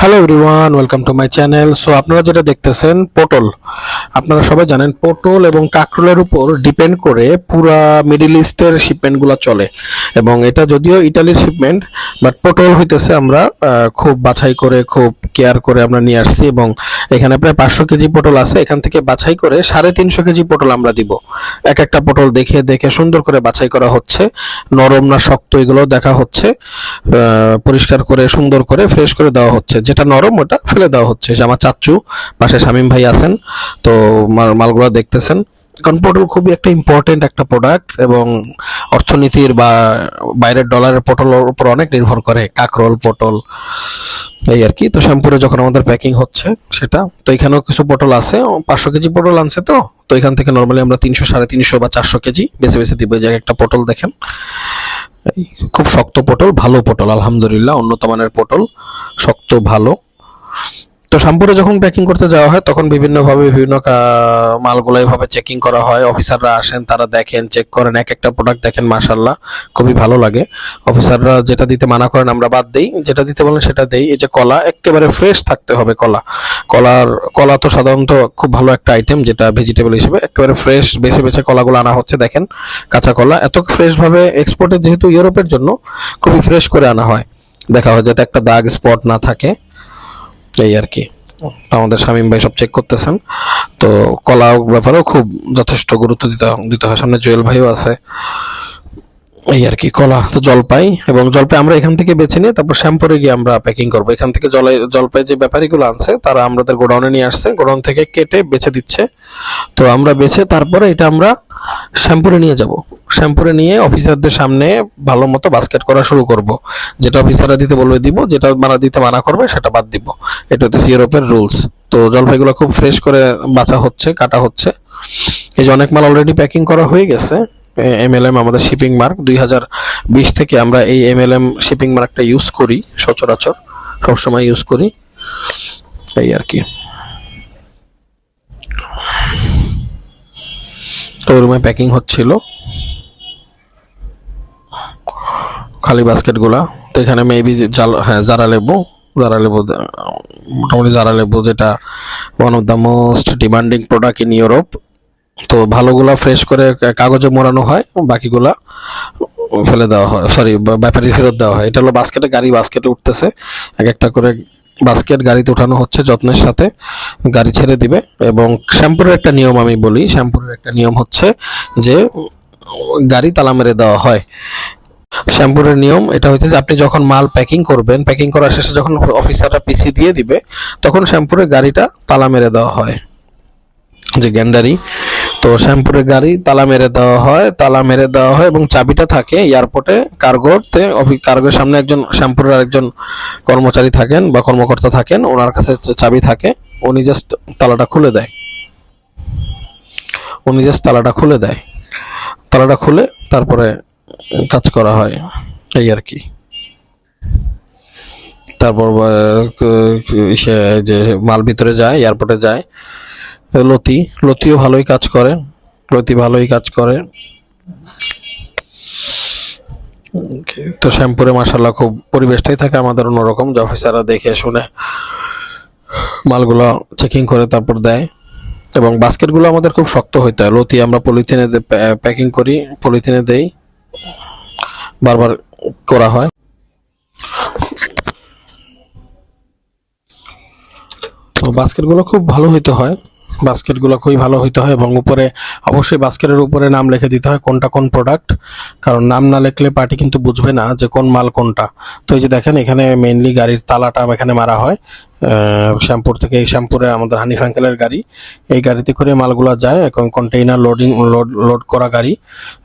Hello everyone welcome to my channel so আপনারা যেটা দেখতেছেন, পটল। আপনারা সবাই জানেন, পটল এবং কাঁকরোলের উপর ডিপেন্ড করে পুরা মিডিল ইস্টের শিপমেন্টগুলো চলে। এবং এটা যদিও ইটালির শিপমেন্ট বাট পটল হইতেছে আমরা খুব বাছাই করে, খুব কেয়ার করে আমরা নিয়ে আসছি এবং এখানে প্রায় পাঁচশো কেজি পটল আছে। এখান থেকে বাছাই করে সাড়ে তিনশো কেজি পটল আমরা দিব। এক একটা পটল দেখে দেখে সুন্দর করে বাছাই করা হচ্ছে। নরম না শক্ত এগুলো দেখা হচ্ছে। পরিষ্কার করে, সুন্দর করে ফ্রেশ করে দেওয়া হচ্ছে। যেটা নরম ওটা ফেলে দেওয়া হচ্ছে। আমার চাচ্চু পাশে শামীম ভাই আছেন, তো মাল- মালগুলো দেখতেছেন। কারণ পটল খুবই একটা ইম্পর্টেন্ট একটা প্রোডাক্ট এবং অর্থনীতির বা বাইরের ডলারের পটলের উপর অনেক নির্ভর করে, কাকরোল, পটল, এই আর কি। তো শ্যাম্পুরে যখন আমাদের প্যাকিং হচ্ছে সেটা, তো এখানেও কিছু পটল আছে, পাঁচশো কেজি পটল আনছে তো তো এখান থেকে নর্মালি আমরা তিনশো, সাড়ে তিনশো বা চারশো কেজি বেছে বেছে দিব। এই যে একটা পটল দেখেন খুব শক্ত পটল, ভালো পটল, আলহামদুলিল্লাহ, উন্নত মানের পটল, শক্ত, ভালো। তো শ্যাম্পুরে যখন প্যাকিং করতে যাওয়া হয়, তখন বিভিন্নভাবে বিভিন্ন মালগুলো এইভাবে চেকিং করা হয়। অফিসাররা আসেন, তারা দেখেন চেক করেন, এক একটা প্রোডাক্ট দেখেন মাশাল্লাহ খুবই ভালো লাগে। অফিসাররা যেটা দিতে মানা করেন, আমরা বাদ দেই। যেটা দিতে বলেন, সেটা দেই। এই যে কলা, একেবারে ফ্রেশ থাকতে হবে কলা। কলার, কলা তো সাধারণত খুব ভালো একটা আইটেম যেটা ভেজিটেবল হিসেবে। একেবারে ফ্রেশ বেছে বেছে কলাগুলো আনা হচ্ছে, দেখেন, কাঁচা কলা। এত ফ্রেশ ভাবে এক্সপোর্টের যেহেতু ইউরোপের জন্য, খুবই ফ্রেশ করে আনা হয়। দেখা হয় যাতে একটা দাগ স্পট না থাকে। এই আর কি। আমাদের শামীম ভাই সব চেক করতেছেন। তো কলা ব্যাপারেও খুব যথেষ্ট গুরুত্ব দিতে দিতে হয়। সামনে জুয়েল ভাইও আছে। এই আর কি, কলা তো জলপাই। এবং জলপাই আমরা এখান থেকে বেছে নিয়ে তারপর শ্যাম্পুরে গিয়ে আমরা প্যাকিং করব। এখান থেকে জলে জলপাই যে ব্যাপারীগুলো আনছে, তারা আমাদের গোডাউনে নিয়ে আসছে। গোডাউন থেকে কেটে বেছে দিচ্ছে। তো আমরা বেছে তারপরে এটা আমরা শ্যাম্পুরে নিয়ে যাব। শ্যাম্পুরে নিয়ে অফিসারদের সামনে ভালো মতো বাস্কেট করা শুরু করব। যেটা অফিসাররা দিতে বলবে দিব, যেটা মানা দিতে মানা করবে সেটা বাদ দিব। এটা হচ্ছে ইউরোপের রুলস তো জলপাইগুলো খুব ফ্রেশ করে বাছা হচ্ছে, কাটা হচ্ছে। এই যে অনেক মাল অলরেডি প্যাকিং করা হয়ে গেছে। এমএলএম আমাদের শিপিং মার্ক দুই হাজার বিশ থেকে আমরা এই এমএলএম শিপিং মার্কটা ইউজ করি সচরাচর। সবসময় ইউজ করি। এই আর কি। তো রুমে প্যাকিং হচ্ছিল। খালি বাস্কেটগুলা তো এখানে মেবি জাল হ্যাঁ জারা লেবু জারা লেবু, মোটামুটি জারা লেবু যেটা one of the most demanding product in Europe তো ভালোগুলা ফ্রেশ করে কাগজে মোড়ানো হয়, বাকিগুলা ফেলে দেওয়া হয় সরি ব্যাপারী ফেরত দেওয়া হয়। এটা হলো বাস্কেটে গাড়ি বাস্কেটে উঠতেছে। এক একটা করে বাস্কেট গাড়িতে উঠানো হচ্ছে যত্নের সাথে, গাড়ি ছেড়ে দিবে এবং শ্যাম্পুরের একটা নিয়ম আমি বলি, শ্যাম্পুরের একটা নিয়ম হচ্ছে যে গাড়ি তালা মেরে দেওয়া হয়। শ্যাম্পুরের নিয়ম এটা হচ্ছে যে আপনি যখন মাল প্যাকিং করবেন, প্যাকিং করার শেষে যখন অফিসাররা পিসি দিয়ে দিবে, তখন শ্যাম্পুরের গাড়িটা তালা মেরে দেওয়া হয়। যে গ্যান্ডারি তো শ্যাম্পুরের গাড়ি তালা মেরে দেওয়া হয়, তালা মেরে দেওয়া হয় এবং চাবিটা থাকে এয়ারপোর্টে কার্গোতে কার্গোর সামনে একজন, শ্যাম্পুরের আরেকজন কর্মচারী থাকেন বা কর্মকর্তা থাকেন, ওনার কাছে চাবি থাকে, উনি জাস্ট তালাটা খুলে দেয়। উনি জাস্ট তালাটা খুলে দেয়। তালাটা খুলে তারপরে কাজ করা হয়, এই আর কি। তারপর যে মাল ভিতরে যায় এয়ারপোর্টে যায় লতি, লতিও ভালোই কাজ করে, লতি ভালোই কাজ করে। তো শ্যাম্পুরে মাসাল্লাহ খুব পরিবেশটাই থাকে আমাদের অন্যরকম, যে অফিসাররা দেখে শুনে। মালগুলো চেকিং করে তারপর দেয়। এবং বাস্কেটগুলো আমাদের খুব শক্ত হইতে হয়। লতি আমরা পলিথিনে প্যাকিং করি, পলিথিনে দেই। বারবার করা হয়। তো বাস্কেটগুলো খুব ভালো হইতে হয়। বাস্কেটগুলো খুবই ভালো হইতে হয় এবং উপরে অবশ্যই বাস্কেটের উপরে নাম লিখে দিতে হয় কোনটা কোন প্রোডাক্ট কারণ নাম না লিখলে পার্টি কিন্তু বুঝবে না যে কোন মাল কোনটা। তো এই যে দেখেন, এখানে মেইনলি গাড়ির তালাটা এখানে মারা হয় শ্যাম্পুর থেকে এই শ্যাম্পুরে আমাদের হানিফ আঙ্কেলের গাড়ি। এই গাড়িতে করে মালগুলো যায়, এখন কন্টেইনার লোডিং লোড লোড করা গাড়ি।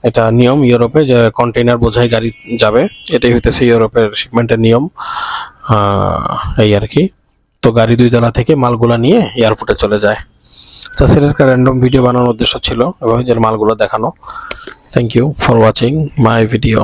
এটা নিয়ম ইউরোপে যে কন্টেইনার বোঝাই গাড়ি যাবে, এটাই হইতেছে ইউরোপের শিপমেন্টের নিয়ম এই আর কি। তো গাড়ি দুই তলা থেকে মালগুলা নিয়ে এয়ারপোর্টে চলে যায়। জাসের একটা র্যান্ডম ভিডিও বানানোর উদ্দেশ্য ছিল এবং যে মালগুলো দেখানো। Thank you for watching my video